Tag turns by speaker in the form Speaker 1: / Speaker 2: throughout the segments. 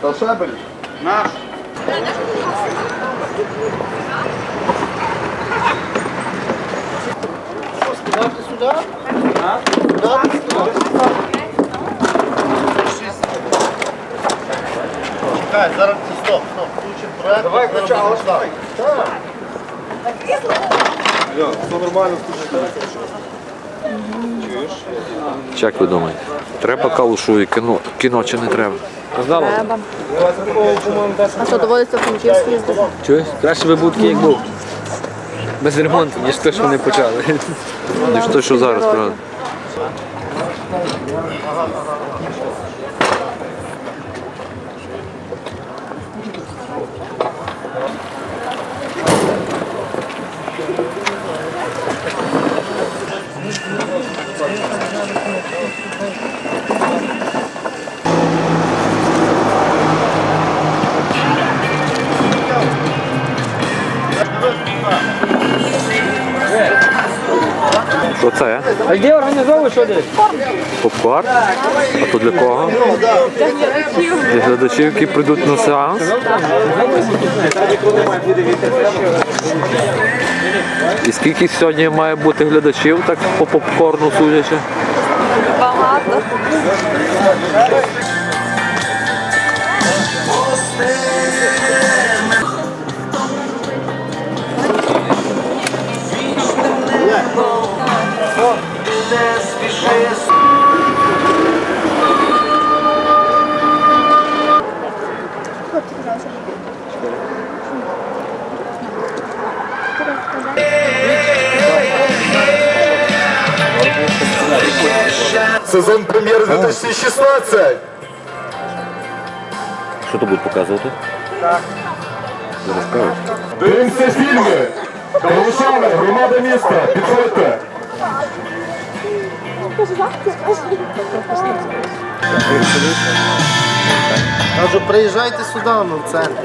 Speaker 1: Та шебель.
Speaker 2: Наш.
Speaker 1: Скидати сюди? Скидати сюди? Чекай, зараз стоп, стоп. Включимо проект. Давай, давай. Так. Все нормально,
Speaker 3: Чи Як ви думаєте? Треба калушу і кіно, кіно чи не треба?
Speaker 4: Треба. А що доводиться в Франківськ їздити?
Speaker 5: Чуєш? Краще би був такий, як був. Без ремонту, ніж те, що вони почали.
Speaker 3: Ніж те, що зараз, правда. Що це?
Speaker 5: А де організовуєш що десь?
Speaker 3: Попкорн? А то для кого? Для глядачів, які прийдуть на сеанс. І скільки сьогодні має бути глядачів, так по попкорну судячи?
Speaker 4: Багато.
Speaker 1: Сезон прем'єр 2016.
Speaker 3: Що то будуть показувати?
Speaker 1: Дивимося фільми. Калушани, громада міста. Підходьте. Кажу, приїжджайте сюди, ну в центр.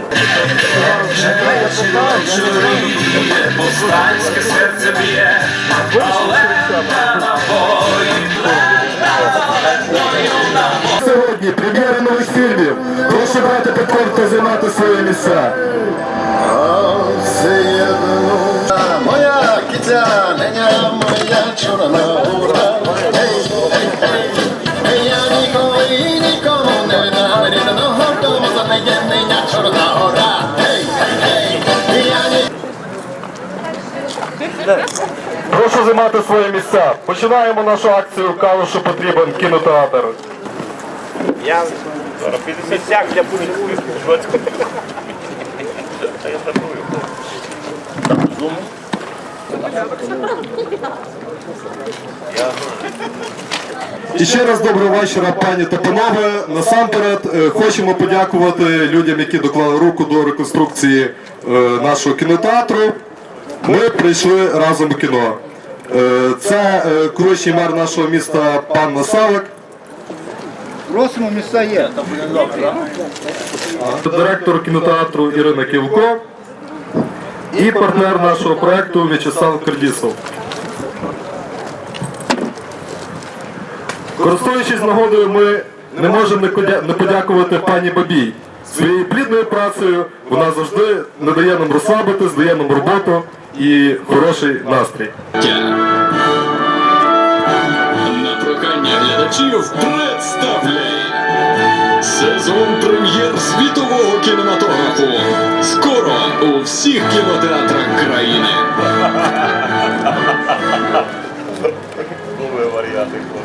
Speaker 1: Сьогодні прем'єри нових фільмів. Прошу брати попкорн та займати свої місця. Моя киця, неня моя чорна ура. Ей, ей, ей, ей, я ніколи і нікому не віддам, рідного дому за неї чорна гора. Прошу займати свої місця. Починаємо нашу акцію «Калушу потрібен кінотеатр».
Speaker 2: Я місцях для публіки. Я.
Speaker 1: І ще раз доброго вечора, пані та панове. Насамперед е, хочемо подякувати людям, які доклали руку до реконструкції е, нашого кінотеатру. Ми прийшли разом у кіно. Е, Це колишній мер нашого міста пан Насалик.
Speaker 2: Просимо, місця є.
Speaker 1: директор кінотеатру Ірина Ківко і партнер нашого проекту В'ячеслав Кердісов. Користуючись нагодою, ми не можемо не не подякувати пані Бабій. Своєю плідною працею вона завжди не дає нам розслабитись, дає нам роботу і хороший настрій.
Speaker 6: Глядачів представляє сезон прем'єр світового кінематографу. Скоро у всіх кінотеатрах країни.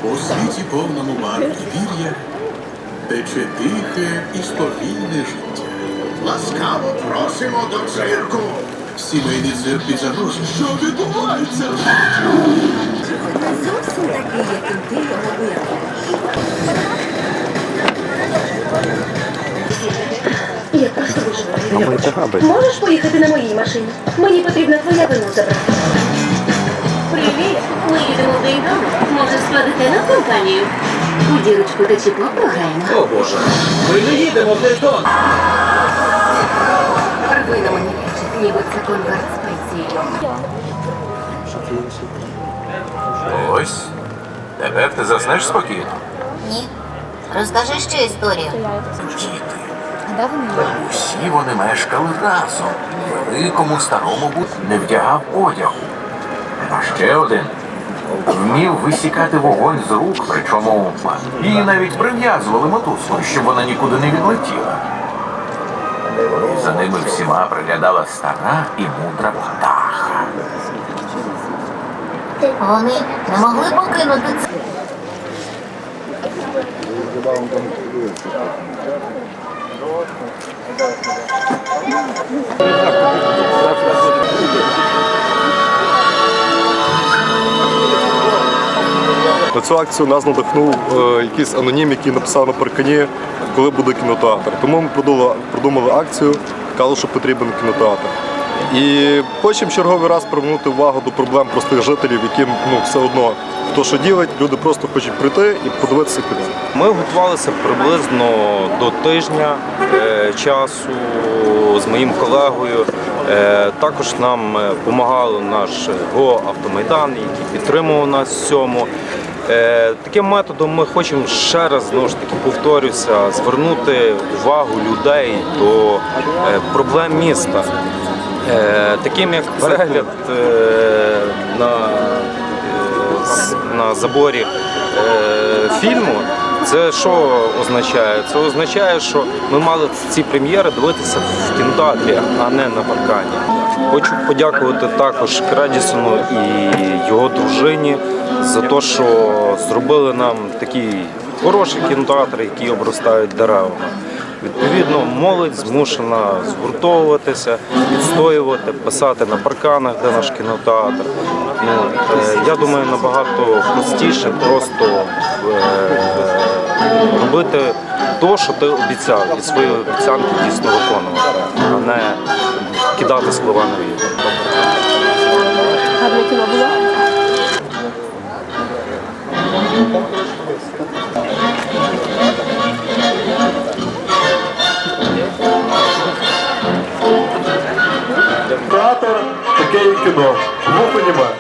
Speaker 7: У світі повному і тече тихе і спокійне життя.
Speaker 8: Ласкаво просимо до цирку.
Speaker 7: Сімейний цирк під загрозою. Що відбувається?
Speaker 9: Зовсім такий, яким ти його ж? Можеш поїхати на моїй машині? Мені потрібна твоя вину забрати.
Speaker 10: Привіт, ми їдемо в Дейдон. Може, складете на компанію? У дірочку та чіпо програємо.
Speaker 5: О Боже, ми не їдемо в Дейтон.
Speaker 10: Ви на мені ніби це конверт з пенсією.
Speaker 6: Ось. Тепер ти заснеш спокійно.
Speaker 9: Ні. Розкажи ще історію.
Speaker 7: Діти,
Speaker 6: Усі вони мешкали разом. Великому старому бу- не вдягав одягу. А ще один вмів висікати вогонь з рук, причому її навіть прив'язували мотузкою, щоб вона нікуди не відлетіла. За ними всіма приглядала стара і мудра птаха.
Speaker 10: Вони не могли покинути це.
Speaker 1: На цю акцію нас надихнув е, якийсь анонім, який написав на паркані, коли буде кінотеатр. Тому ми продумали, продумали акцію, казали, що потрібен кінотеатр. І хочемо черговий раз привернути увагу до проблем простих жителів, яким ну, все одно хто що ділить, люди просто хочуть прийти і подивитися кіно.
Speaker 11: Ми готувалися приблизно до тижня е, часу з моїм колегою. Е, також нам допомагав наш ГО Автомайдан, який підтримував нас цьому. Е, таким методом ми хочемо ще раз знову ж таки повторюся, звернути увагу людей до е, проблем міста. Е, таким як перегляд е, на е, на заборі фільму. Це що означає? Це означає, що ми мали ці прем'єри дивитися в кінотеатрі, а не на паркані. Хочу подякувати також Кредісону і його дружині за те, що зробили нам такий хороший кінотеатр, який обростають деревами. Відповідно, молодь змушена згуртовуватися, відстоювати, писати на парканах, де наш кінотеатр. Ну, е, я думаю, набагато простіше просто е, робити те, що ти обіцяв, і свої обіцянки дійсно виконувати, а не кидати слова на вітер.
Speaker 1: Ну, понимаю.